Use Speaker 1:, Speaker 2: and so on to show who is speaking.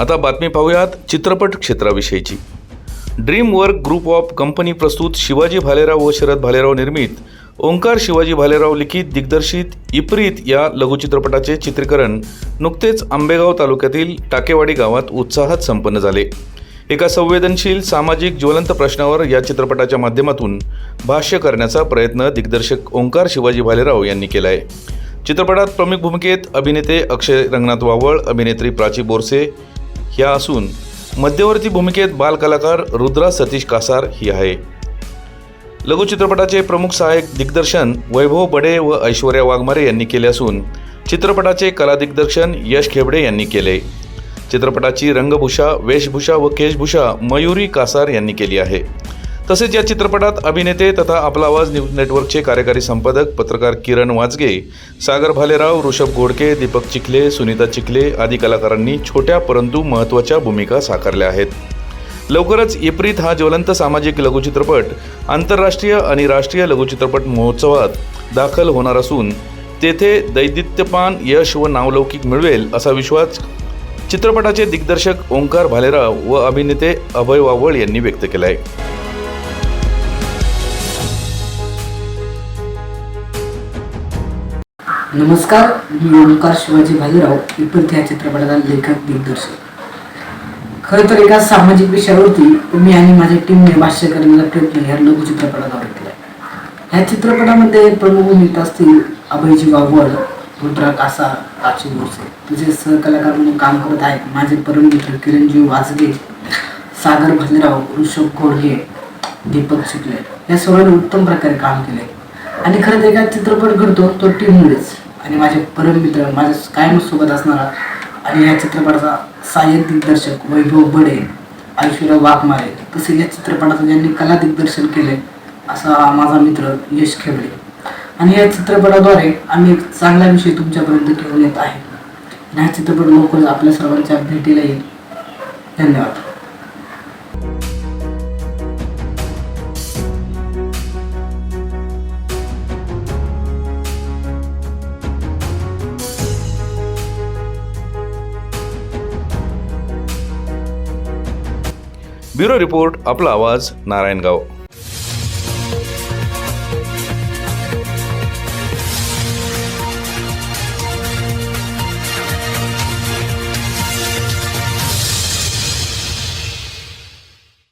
Speaker 1: आता बातमी पाहूयात चित्रपट क्षेत्राविषयीची. Dream work group of company प्रस्तुत शिवाजी भालेराव व शरद भालेराव निर्मित. ओंकार शिवाजी भालेराव लिखित दिग्दर्शित इप्रित या लघुचित्रपटाचे चित्रीकरण नुकतेच आंबेगाव तालुक्यातील टाकेवाडी गावात उत्साहात संपन्न झाले. एका संवेदनशील सामाजिक ज्वलंत प्रश्नावर या चित्रपटाच्या माध्यमातून भाष्य करण्याचा प्रयत्न दिग्दर्शक ओंकार शिवाजी भालेराव यांनी केला आहे चित्रपटात प्रमुख भूमिकेत अभिनेते अक्षय रंगनाथ वावळ अभिनेत्री प्राची बोरसे ह्या असून मध्यवर्ती भूमिकेत बालकलाकार रुद्रा सतीश कासार ही आहे. लघुचित्रपटाचे प्रमुख सहाय्यक दिग्दर्शन वैभव बडे व ऐश्वर्या वाघमारे यांनी केले असून चित्रपटाचे कला दिग्दर्शन यश खेबडे यांनी केले. चित्रपटाची रंगभूषा वेशभूषा व केशभूषा मयुरी कासार यांनी केली आहे. तसेच या चित्रपटात अभिनेते तथा आपला आवाज न्यूज नेटवर्कचे कार्यकारी संपादक पत्रकार किरण वाजगे सागर भालेराव ऋषभ घोडके दीपक चिखले सुनीता चिखले आदी कलाकारांनी छोट्या परंतु महत्त्वाच्या भूमिका साकारल्या आहेत. लवकरच इप्रीत हा ज्वलंत सामाजिक लघुचित्रपट आंतरराष्ट्रीय आणि राष्ट्रीय लघुचित्रपट महोत्सवात दाखल होणार असून तेथे दैदित्यपान यश व नावलौकिक मिळवेल असा विश्वास चित्रपटाचे दिग्दर्शक ओंकार भालेराव व अभिनेते अभय वावळ यांनी व्यक्त केला आहे
Speaker 2: नमस्कार मी ओंकार शिवाजी भालेराव विपरीत ह्या चित्रपटाचा लेखक दिग्दर्शक. खरं तर एका सामाजिक विषयावरती मी आणि माझ्या टीमने भाष्य करण्याचा प्रयत्न ह्या लघु चित्रपटाद्वारे केला ह्या चित्रपटामध्ये प्रमुख भूमिका असतील अभयजी वावळ रुद्रा कासा प्राची बोरसे तसेच सहकलाकार म्हणून काम करत आहेत माझे परम मित्र किरणजी वाजगे सागर भालेराव ऋषभ घोडगे दीपक शिकले या सर्वांनी उत्तम प्रकारे काम केले आणि खरंच एका चित्रपट घडतो तो टीममुळेच आणि माझे परम मित्र माझ्या कायम सोबत असणारा आणि या चित्रपटाचा सहाय्यक दिग्दर्शक वैभव बडे ऐश्वर्या वाघमारे तसेच या चित्रपटाचं ज्यांनी कला दिग्दर्शन केले असा माझा मित्र यश खेबडे. आणि या चित्रपटाद्वारे आम्ही एक चांगला विषय तुमच्यापर्यंत घेऊन येत आहे. आणि हा चित्रपट लवकरच आपल्या सर्वांच्या भेटीला येईल. धन्यवाद.
Speaker 1: ब्युरो रिपोर्ट आपला आवाज नारायणगाव.